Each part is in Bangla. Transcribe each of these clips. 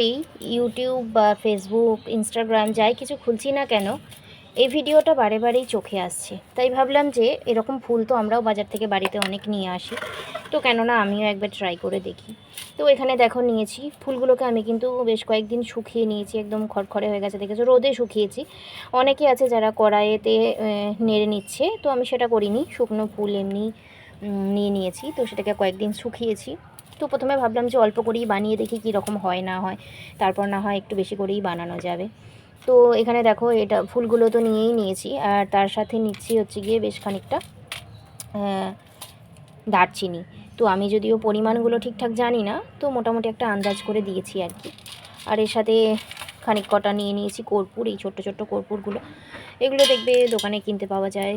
করেই ইউটিউব বা ফেসবুক ইনস্টাগ্রাম যাই কিছু খুলছি না কেন, এই ভিডিওটা বারে বারেই চোখে আসছে। তাই ভাবলাম যে এরকম ফুল তো আমরাও বাজার থেকে বাড়িতে অনেক নিয়ে আসি। তো কেননা আমিও একবার ট্রাই করে দেখি। তো এখানে দেখো নিয়েছি, ফুলগুলোকে আমি কিন্তু বেশ কয়েকদিন শুকিয়ে নিয়েছি, একদম খড়খড়ে হয়ে গেছে দেখেছ, রোদে শুকিয়েছি। অনেকে আছে যারা কড়াইতে নেড়ে নিচ্ছে, তো আমি সেটা করিনি, শুকনো ফুল এমনি নিয়ে নিয়েছি। তো সেটাকে কয়েকদিন শুকিয়েছি। তো প্রথমে ভাবলাম যে অল্প করেই বানিয়ে দেখি কী রকম হয়, না হয়। তারপর না হয় একটু বেশি করেই বানানো যাবে। তো এখানে দেখো, এটা ফুলগুলো তো নিয়েই নিয়েছি। আর তার সাথে নিচ্ছি হচ্ছে গিয়ে বেশ খানিকটা দারচিনি। তো আমি যদিও পরিমাণগুলো ঠিকঠাক জানি না, তো মোটামুটি একটা আন্দাজ করে দিয়েছি আর কি। আর এর সাথে খানিক কটা নিয়ে নিয়েছি কর্পূর, এই ছোট্ট ছোট্ট কর্পূরগুলো। এগুলো দেখবে দোকানে কিনতে পাওয়া যায়।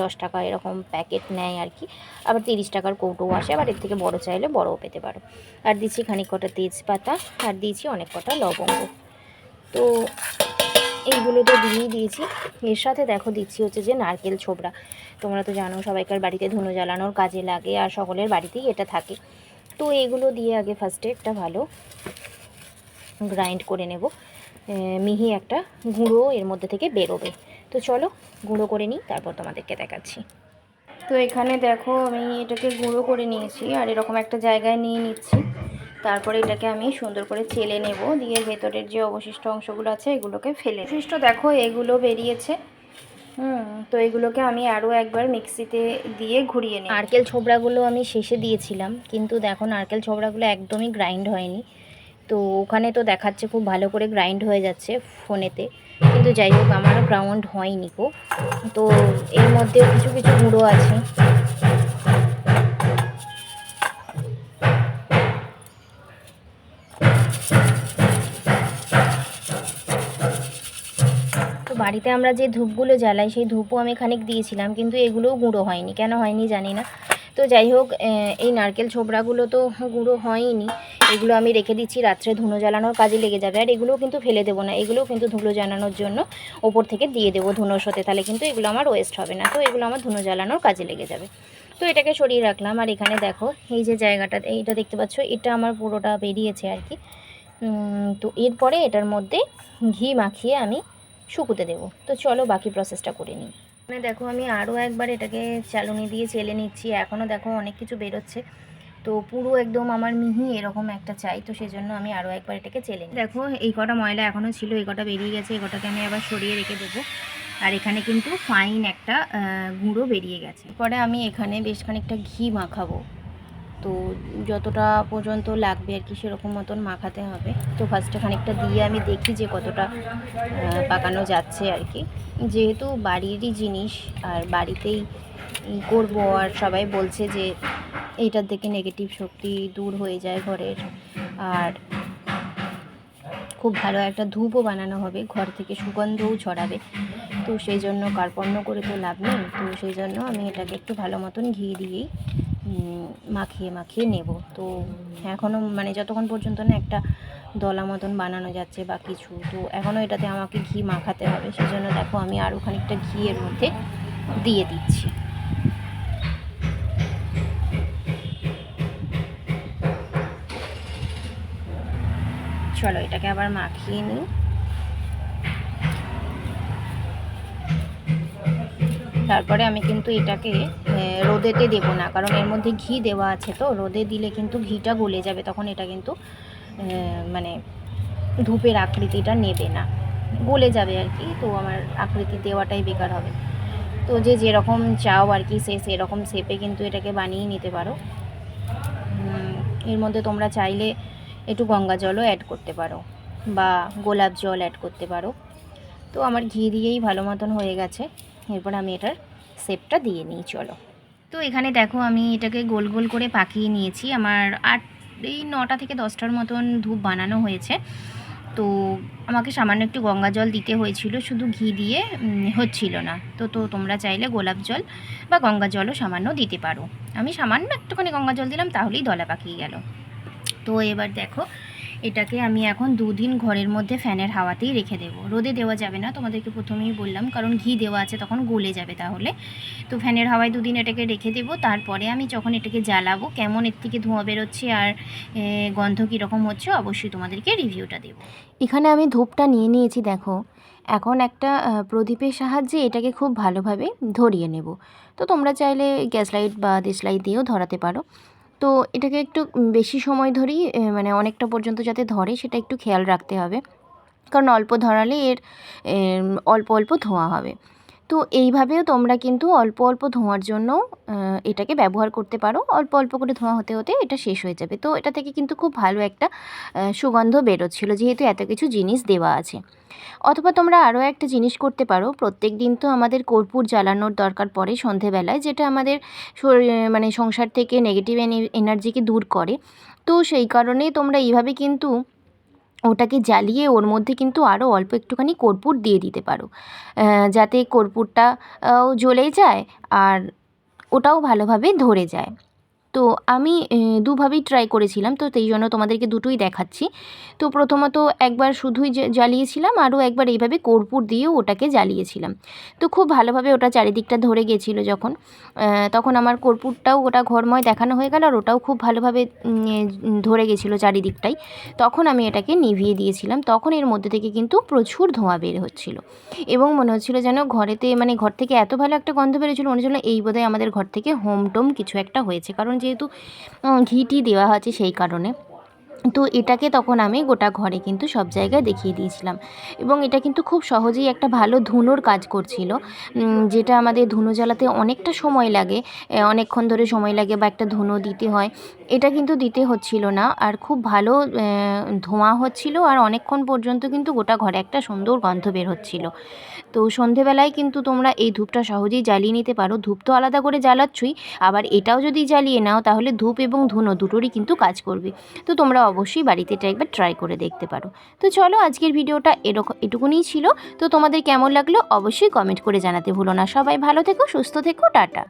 দশ টাকা এরকম প্যাকেট নেয় আর কি। আবার তিরিশ টাকার কৌটোও আসে, আবার এর থেকে বড় চাইলে বড়ও পেতে পারো। আর দিচ্ছি খানিক কটা তেজপাতা, আর দিয়েছি অনেক কটা লবঙ্গ। তো এইগুলো তো দিয়েই দিয়েছি। এর সাথে দেখো দিচ্ছি হচ্ছে যে নারকেল ছোবড়া। তোমরা তো জানো সবাইকার বাড়িতে ধুনো জ্বালানোর কাজে লাগে আর সকলের বাড়িতেই এটা থাকে। তো এগুলো দিয়ে আগে ফার্স্টে একটা ভালো গ্রাইন্ড করে নেব। মিহি একটা গুঁড়ো এর মধ্যে থেকে বেরোবে। তো চলো, গুঁড়ো করে নিই, তারপর তোমাদেরকে দেখাচ্ছি। তো এখানে দেখো, আমি এটাকে গুঁড়ো করে নিয়েছি, আর এরকম একটা জায়গায় নিয়ে নিচ্ছি। তারপরে এটাকে আমি সুন্দর করে চেলে নেব, দিয়ে ভেতরের যে অবশিষ্ট অংশগুলো আছে, এগুলোকে ফেলে অবশিষ্ট দেখো, এগুলো বেরিয়েছে। হুম, তো এগুলোকে আমি আরও একবার মিক্সিতে দিয়ে ঘুরিয়ে নিই নারকেল ছোবড়াগুলো আমি শেষে দিয়েছিলাম, কিন্তু দেখো, নারকেল ছোবড়াগুলো একদমই গ্রাইন্ড হয়নি। তো ওখানে তো দেখাচ্ছে খুব ভালো করে গ্রাইন্ড হয়ে যাচ্ছে ফোনেতে। কিন্তু যাই হোক আমার গ্রাউন্ড হয়নি কো তো এর মধ্যে কিছু কিছু গুঁড়ো আছে। বাড়িতে আমরা যে ধূপগুলো জ্বালাই, সেই ধূপও আমি খানিক দিয়েছিলাম, কিন্তু এগুলোও গুঁড়ো হয়নি। কেন হয়নি জানি না। তো যাই হোক এই নারকেল ছোবড়াগুলো তো গুঁড়ো হয়নি। এগুলো আমি রেখে দিচ্ছি, রাত্রে ধুনো জ্বালানোর কাজে লেগে যাবে। আর এগুলোও কিন্তু ফেলে দেবো না। এগুলোও কিন্তু ধুলো জ্বালানোর জন্য ওপর থেকে দিয়ে দেবো ধুনোর সাথে। তাহলে কিন্তু এগুলো আমার ওয়েস্ট হবে না। তো এগুলো আমার ধুনো জ্বালানোর কাজে লেগে যাবে। তো এটাকে সরিয়ে রাখলাম। আর এখানে দেখো, এই যে জায়গাটা, এইটা দেখতে পাচ্ছ? এটা আমার পুরোটা বেরিয়েছে আর কি। তো এরপরে এটার মধ্যে ঘি মাখিয়ে আমি শুকুতে দেবো। তো চলো বাকি প্রসেসটা করে নিই। মানে দেখো আমি আরও একবার এটাকে চালুনি দিয়ে চেলে নিচ্ছি। এখনও দেখো অনেক কিছু বেরোচ্ছে। তো পুরো একদম আমার মিহি এরকম একটা চাই। তো সেই জন্য আমি আরও একবার এটাকে চেলে নিই। দেখো এই কটা ময়লা এখনও ছিল, এই কটা বেরিয়ে গেছে, এই কটাকে আমি আবার সরিয়ে রেখে দেবো। আর এখানে কিন্তু ফাইন একটা গুঁড়ো বেরিয়ে গেছে। পরে আমি এখানে বেশ খানিকটা ঘি মাখাবো। তো যতটা পর্যন্ত লাগবে আর কি সেরকম মতন মাখাতে হবে। তো ফার্স্টে খানিকটা দিয়ে আমি দেখি যে কতটা পাকানো যাচ্ছে আর কি। যেহেতু বাড়িরই জিনিস আর বাড়িতেই করব আর সবাই বলছে যে এইটার থেকে নেগেটিভ শক্তি দূর হয়ে যায় ঘরের। আর খুব ভালো একটা ধূপও বানানো হবে, ঘর থেকে সুগন্ধও ছড়াবে। তো সেই জন্য কার্পণ্য করে তো লাভ নেই, তো সেই জন্য আমি এটাকে একটু ভালো মতন ঘি দিয়েই মাখিয়ে মাখিয়ে নেব। তো এখনও মানে যতক্ষণ পর্যন্ত না একটা দলা মতন বানানো যাচ্ছে বা কিছু, তো এখনও এটাতে আমাকে ঘি মাখাতে হবে। সেই জন্য দেখো আমি আরও খানিকটা ঘি এর মধ্যে দিয়ে দিচ্ছি। চলো এটাকে আবার মাখিয়ে নিই। তারপরে আমি কিন্তু এটাকে রোদেতে দেবো না, কারণ এর মধ্যে ঘি দেওয়া আছে তো, রোদে দিলে কিন্তু ঘিটা গলে যাবে, তখন এটা কিন্তু মানে ধূপের আকৃতিটা নেবে না। গলে যাবে আর কি, তো আমার আকৃতি দেওয়াটাই বেকার হবে। তো যে যেরকম চাও আর কি, সে সেরকম শেপে কিন্তু এটাকে বানিয়ে নিতে পারো। এর মধ্যে তোমরা চাইলে একটু গঙ্গা জলও অ্যাড করতে পারো, বা গোলাপ জল অ্যাড করতে পারো। তো আমার ঘি দিয়েই ভালো মতন হয়ে গেছে, এরপর আমি এটার শেপটা দিয়ে নিই, চলো। তো এখানে দেখো আমি এটাকে গোল গোল করে পাকিয়ে নিয়েছি। আমার আট, এই নটা থেকে দশটার মতন ধূপ বানানো হয়েছে। তো আমাকে সামান্য একটু গঙ্গা জল দিতে হয়েছিল, শুধু ঘি দিয়ে হচ্ছিল না। তো তো তোমরা চাইলে গোলাপ জল বা গঙ্গা জলও সামান্য দিতে পারো। আমি সামান্য একটুখানি গঙ্গা জল দিলাম, তাহলেই দলা পাকিয়ে গেল। তো এবার দেখো এটাকে আমি এখন দুদিন ঘরের মধ্যে ফ্যানের হাওয়াতেই রেখে দেবো। রোদে দেওয়া যাবে না, তোমাদেরকে প্রথমেই বললাম, কারণ ঘি দেওয়া আছে তখন গলে যাবে তাহলে। তো ফ্যানের হাওয়ায় দুদিন এটাকে রেখে দেবো, তারপরে আমি যখন এটাকে জ্বালাবো, কেমন এর থেকে ধোঁয়া বেরোচ্ছে আর গন্ধ কীরকম হচ্ছে অবশ্যই তোমাদেরকে রিভিউটা দেবো। এখানে আমি ধূপটা নিয়ে নিয়েছি, দেখো। এখন একটা প্রদীপের সাহায্যে এটাকে খুব ভালোভাবে ধরিয়ে নেব। তো তোমরা চাইলে গ্যাস লাইট বা দেশ লাইট দিয়েও ধরাতে পারো। তো এটাকে একটু বেশি সময় ধরেই মানে অনেকটা পর্যন্ত যাতে ধরে সেটা একটু খেয়াল রাখতে হবে। কারণ অল্প ধরালে এর, অল্প অল্প ধোঁয়া হবে। তো এইভাবেও তোমরা কিন্তু অল্প অল্প ধোঁয়ার জন্য এটাকে ব্যবহার করতে পারো। অল্প অল্প করে ধোঁয়া হতে হতে এটা শেষ হয়ে যাবে। তো এটা থেকে কিন্তু খুব ভালো একটা সুগন্ধ বেরোচ্ছিলো, যেহেতু এত কিছু জিনিস দেওয়া আছে। অথবা তোমরা আরও একটা জিনিস করতে পারো। প্রত্যেক দিন তো আমাদের কর্পূর জ্বালানোর দরকার পড়ে সন্ধেবেলায়, যেটা আমাদের মানে সংসার থেকে নেগেটিভ এনার্জিকে দূর করে। তো সেই কারণে তোমরা এইভাবে কিন্তু ওটাকে জ্বালিয়ে ওর মধ্যে কিন্তু আরও অল্প একটুখানি কর্পূর দিয়ে দিতে পারো। যাতে কর্পূরটাও জ্বলে যায় আর ওটাও ভালোভাবে ধরে যায়। তো আমি দুভাবেই ট্রাই করেছিলাম, তো সেই জন্য তোমাদেরকে দুটোই দেখাচ্ছি। তো প্রথমত একবার শুধুই জ্বালিয়েছিলাম, আরও একবার এইভাবে কর্পূর দিয়েও ওটাকে জ্বালিয়েছিলাম। তো খুব ভালোভাবে ওটা চারিদিকটা ধরে গেছিল যখন তখন আমার কর্পূরটাও ওটা ঘরময় দেখানো হয়ে গেল, আর ওটাও খুব ভালোভাবে ধরে গেছিল চারিদিকটাই। তখন আমি এটাকে নিভিয়ে দিয়েছিলাম, তখন এর মধ্যে থেকে কিন্তু প্রচুর ধোঁয়া বের হচ্ছিল। এবং মনে হচ্ছিল যেন ঘরেতে মানে ঘর থেকে এত ভালো একটা গন্ধ বেরোচ্ছিলো, মনে হচ্ছিল এই বোধহয় আমাদের ঘর থেকে হোম টোম কিছু একটা হয়েছে, কারণ যেহেতু ঘিটি দেওয়া আছে সেই কারণে। তো এটাকে তখন আমি গোটা ঘরে কিন্তু সব জায়গায় দেখিয়ে দিয়েছিলাম। এবং এটা কিন্তু খুব সহজেই একটা ভালো ধুনোর কাজ করছিল। যেটা আমাদের ধুনো জ্বালাতে অনেকটা সময় লাগে অনেকক্ষণ ধরে সময় লাগে বা একটা ধুনো দিতে হয়। এটা কিন্তু দিতে হচ্ছিল না আর খুব ভালো ধোঁয়া হচ্ছিল আর অনেকক্ষণ পর্যন্ত কিন্তু গোটা ঘরে একটা সুন্দর গন্ধ বের হচ্ছিল। তো সন্ধেবেলায় কিন্তু তোমরা এই ধূপটা সহজেই জ্বালিয়ে নিতে পারো। ধূপ তো আলাদা করে জ্বালাচ্ছই, আবার এটাও যদি জ্বালিয়ে নাও তাহলে ধূপ এবং ধুনো দুটোরই কিন্তু কাজ করবে। তো তোমরা অবশ্যই বাড়িতে এটা একবার ট্রাই করে দেখতে পারো। তো চলো আজকের ভিডিওটা এরকম, এটুকুনিই ছিল। তো তোমাদের কেমন লাগল অবশ্যই কমেন্ট করে জানাতে ভুলো না। সবাই ভালো থেকো, সুস্থ থেকো, টাটা।